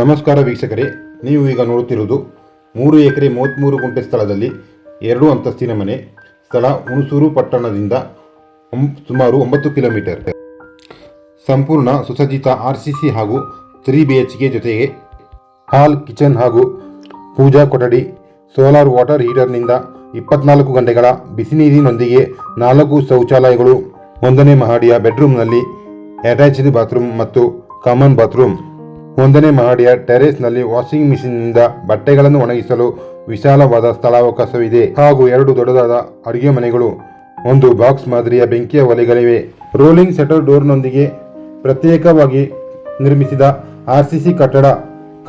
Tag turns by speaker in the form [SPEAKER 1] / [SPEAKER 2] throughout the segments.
[SPEAKER 1] ನಮಸ್ಕಾರ ವೀಕ್ಷಕರೇ, ನೀವು ಈಗ ನೋಡುತ್ತಿರುವುದು ಮೂರು ಎಕರೆ ಮೂವತ್ತ್ಮೂರು ಗುಂಟೆ ಸ್ಥಳದಲ್ಲಿ ಎರಡು ಅಂತಸ್ತಿನ ಮನೆ, ಸ್ಥಳ ಹುಣಸೂರು ಪಟ್ಟಣದಿಂದ ಸುಮಾರು ಒಂಬತ್ತು ಕಿಲೋಮೀಟರ್. ಸಂಪೂರ್ಣ ಸುಸಜ್ಜಿತ ಆರ್ ಸಿ ಸಿ ಹಾಗೂ ತ್ರೀ ಬಿ ಎಚ್ ಕೆ ಜೊತೆಗೆ ಹಾಲ್, ಕಿಚನ್ ಹಾಗೂ ಪೂಜಾ ಕೊಠಡಿ, ಸೋಲಾರ್ ವಾಟರ್ ಹೀಟರ್ನಿಂದ ಇಪ್ಪತ್ನಾಲ್ಕು ಗಂಟೆಗಳ ಬಿಸಿ ನೀರಿನೊಂದಿಗೆ ನಾಲ್ಕು ಶೌಚಾಲಯಗಳು, ಒಂದನೇ ಮಹಡಿಯ ಬೆಡ್ರೂಮ್ನಲ್ಲಿ ಅಟ್ಯಾಚ್ಡ್ ಬಾತ್ರೂಮ್ ಮತ್ತು ಕಾಮನ್ ಬಾತ್ರೂಮ್. ಒಂದನೇ ಮಹಡಿಯ ಟೆರೇಸ್ನಲ್ಲಿ ವಾಷಿಂಗ್ ಮಿಷಿನ್ನಿಂದ ಬಟ್ಟೆಗಳನ್ನು ಒಣಗಿಸಲು ವಿಶಾಲವಾದ ಸ್ಥಳಾವಕಾಶವಿದೆ ಹಾಗೂ ಎರಡು ದೊಡ್ಡದಾದ ಅಡುಗೆ ಮನೆಗಳು, ಒಂದು ಬಾಕ್ಸ್ ಮಾದರಿಯ ಬೆಂಕಿಯ ಒಲೆಗಳಿವೆ. ರೋಲಿಂಗ್ ಶಟರ್ ಡೋರ್ನೊಂದಿಗೆ ಪ್ರತ್ಯೇಕವಾಗಿ ನಿರ್ಮಿಸಿದ ಆರ್ ಸಿ ಸಿ ಕಟ್ಟಡ,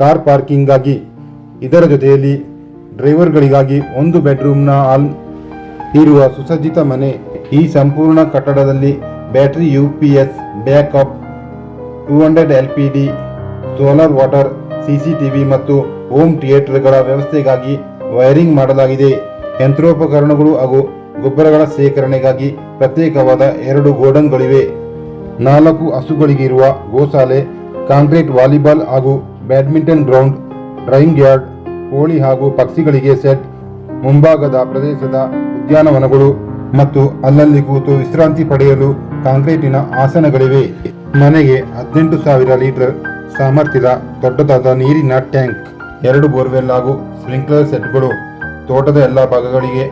[SPEAKER 1] ಕಾರ್ ಪಾರ್ಕಿಂಗ್ಗಾಗಿ, ಇದರ ಜೊತೆಯಲ್ಲಿ ಡ್ರೈವರ್ಗಳಿಗಾಗಿ ಒಂದು ಬೆಡ್ರೂಮ್ನ ಹಾಲ್ ಇರುವ ಸುಸಜ್ಜಿತ ಮನೆ. ಈ ಸಂಪೂರ್ಣ ಕಟ್ಟಡದಲ್ಲಿ battery U P S backup, two hundred L P D solar water CCTV ಮತ್ತು ಹೋಮ್ ಥಿಯೇಟರ್ಗಳ ವ್ಯವಸ್ಥೆಗಾಗಿ ವೈರಿಂಗ್ ಮಾಡಲಾಗಿದೆ. ಯಂತ್ರೋಪಕರಣಗಳು ಹಾಗೂ ಗೊಬ್ಬರಗಳ ಶೇಖರಣೆಗಾಗಿ ಪ್ರತ್ಯೇಕವಾದ ಎರಡು ಗೋಡನ್ಗಳಿವೆ. ನಾಲ್ಕು ಹಸುಗಳಿಗಿರುವ ಗೋಶಾಲೆ, ಕಾಂಕ್ರೀಟ್ ವಾಲಿಬಾಲ್ ಹಾಗೂ ಬ್ಯಾಡ್ಮಿಂಟನ್ ಗ್ರೌಂಡ್, ಡ್ರೈವಿಂಗ್ ಯಾರ್ಡ್, ಕೋಳಿ ಹಾಗೂ ಪಕ್ಷಿಗಳಿಗೆ ಸೆಟ್, ಮುಂಭಾಗದ ಪ್ರದೇಶದ ಉದ್ಯಾನವನಗಳು ಮತ್ತು ಅಲ್ಲಲ್ಲಿ ಕೂತು ವಿಶ್ರಾಂತಿ ಪಡೆಯಲು ಕಾಂಕ್ರೀಟಿನ ಆಸನಗಳಿವೆ. ಮನೆಗೆ ಹದಿನೆಂಟು ಸಾವಿರ ಲೀಟರ್ ಸಾಮರ್ಥ್ಯದ ದೊಡ್ಡದಾದ ನೀರಿನ ಟ್ಯಾಂಕ್, ಎರಡು ಬೋರ್ವೆಲ್ ಹಾಗೂ ಸ್ಪ್ರಿಂಕ್ಲರ್ ಸೆಟ್ಗಳು ತೋಟದ ಎಲ್ಲ ಭಾಗಗಳಿಗೆ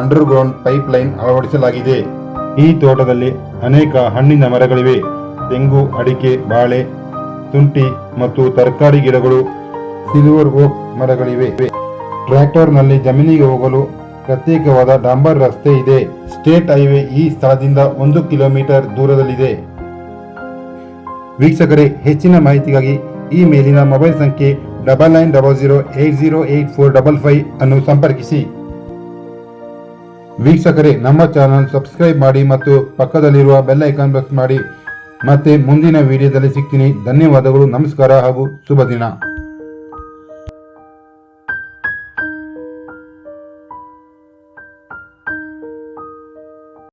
[SPEAKER 1] ಅಂಡರ್ ಗ್ರೌಂಡ್ ಪೈಪ್ ಲೈನ್ ಅಳವಡಿಸಲಾಗಿದೆ. ಈ ತೋಟದಲ್ಲಿ ಅನೇಕ ಹಣ್ಣಿನ ಮರಗಳಿವೆ. ತೆಂಗು, ಅಡಿಕೆ, ಬಾಳೆ ಶುಂಠಿ ಮತ್ತು ತರಕಾರಿ ಗಿಡಗಳು, ಸಿಲ್ವರ್ ಓಕ್ ಮರಗಳಿವೆ. ಟ್ರ್ಯಾಕ್ಟರ್ನಲ್ಲಿ ಜಮೀನಿಗೆ ಹೋಗಲು ಪ್ರತ್ಯೇಕವಾದ ಡಾಂಬರ್ ರಸ್ತೆ ಇದೆ. ಸ್ಟೇಟ್ ಹೈವೇ ಈ ಸ್ಥಳದಿಂದ ಒಂದು ಕಿಲೋಮೀಟರ್ ದೂರದಲ್ಲಿದೆ. ವೀಕ್ಷಕರೇ, ಹೆಚ್ಚಿನ ಮಾಹಿತಿಗಾಗಿ ಈ ಮೇಲಿನ ಮೊಬೈಲ್ ಸಂಖ್ಯೆ double nine double zero eight zero eight four double five ಅನ್ನು ಸಂಪರ್ಕಿಸಿ. ವೀಕ್ಷಕರೇ, ನಮ್ಮ ಚಾನಲ್ ಸಬ್ಸ್ಕ್ರೈಬ್ ಮಾಡಿ ಮತ್ತು ಪಕ್ಕದಲ್ಲಿರುವ ಬೆಲ್ ಐಕಾನ್ ಪ್ರೆಸ್ ಮಾಡಿ. ಮತ್ತೆ ಮುಂದಿನ ವಿಡಿಯೋದಲ್ಲಿ ಸಿಗ್ತೀನಿ. ಧನ್ಯವಾದಗಳು, ನಮಸ್ಕಾರ ಹಾಗೂ ಶುಭ ದಿನ